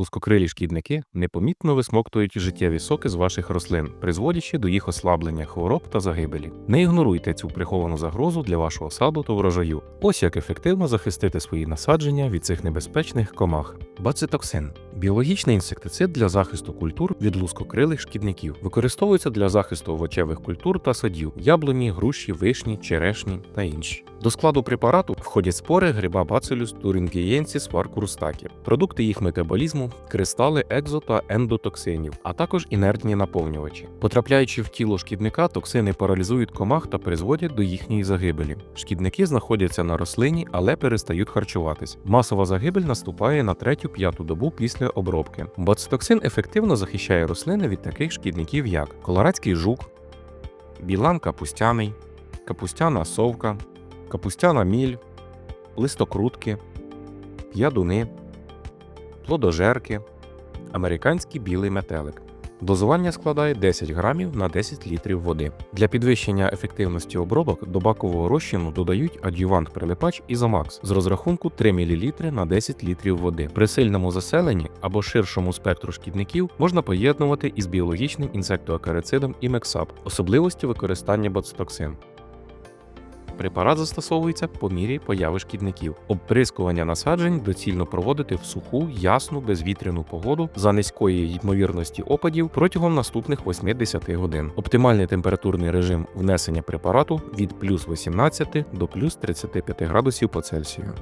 Лускокрилі шкідники непомітно висмоктують життєві соки з ваших рослин, призводячи до їх ослаблення, хвороб та загибелі. Не ігноруйте цю приховану загрозу для вашого саду та врожаю. Ось як ефективно захистити свої насадження від цих небезпечних комах. Бацитоксин біологічний інсектицид для захисту культур від лускокрилих шкідників. Використовується для захисту овочевих культур та садів: яблуні, груші, вишні, черешні та інші. До складу препарату входять спори гриба Bacillus thuringiensis варкурустакі, продукти їх метаболізму, кристали екзо та ендотоксинів, а також інертні наповнювачі. Потрапляючи в тіло шкідника, токсини паралізують комах та призводять до їхньої загибелі. Шкідники знаходяться на рослині, але перестають харчуватись. Масова загибель наступає на третю-п'яту добу після обробки. Боцитоксин ефективно захищає рослини від таких шкідників, як колорадський жук, білан капустяний, капустяна совка, капустяна міль, листокрутки, ядуни, плодожерки, американський білий метелик. Дозування складає 10 грамів на 10 літрів води. Для підвищення ефективності обробок до бакового розчину додають адювант прилипач Ізомакс з розрахунку 3 мл на 10 літрів води. При сильному заселенні або ширшому спектру шкідників можна поєднувати із біологічним інсектоакарицидом Імексап, особливості використання боцитоксин. Препарат застосовується по мірі появи шкідників. Обприскування насаджень доцільно проводити в суху, ясну, безвітряну погоду за низької ймовірності опадів протягом наступних 8-10 годин. Оптимальний температурний режим внесення препарату від плюс 18 до плюс 35 градусів по Цельсію.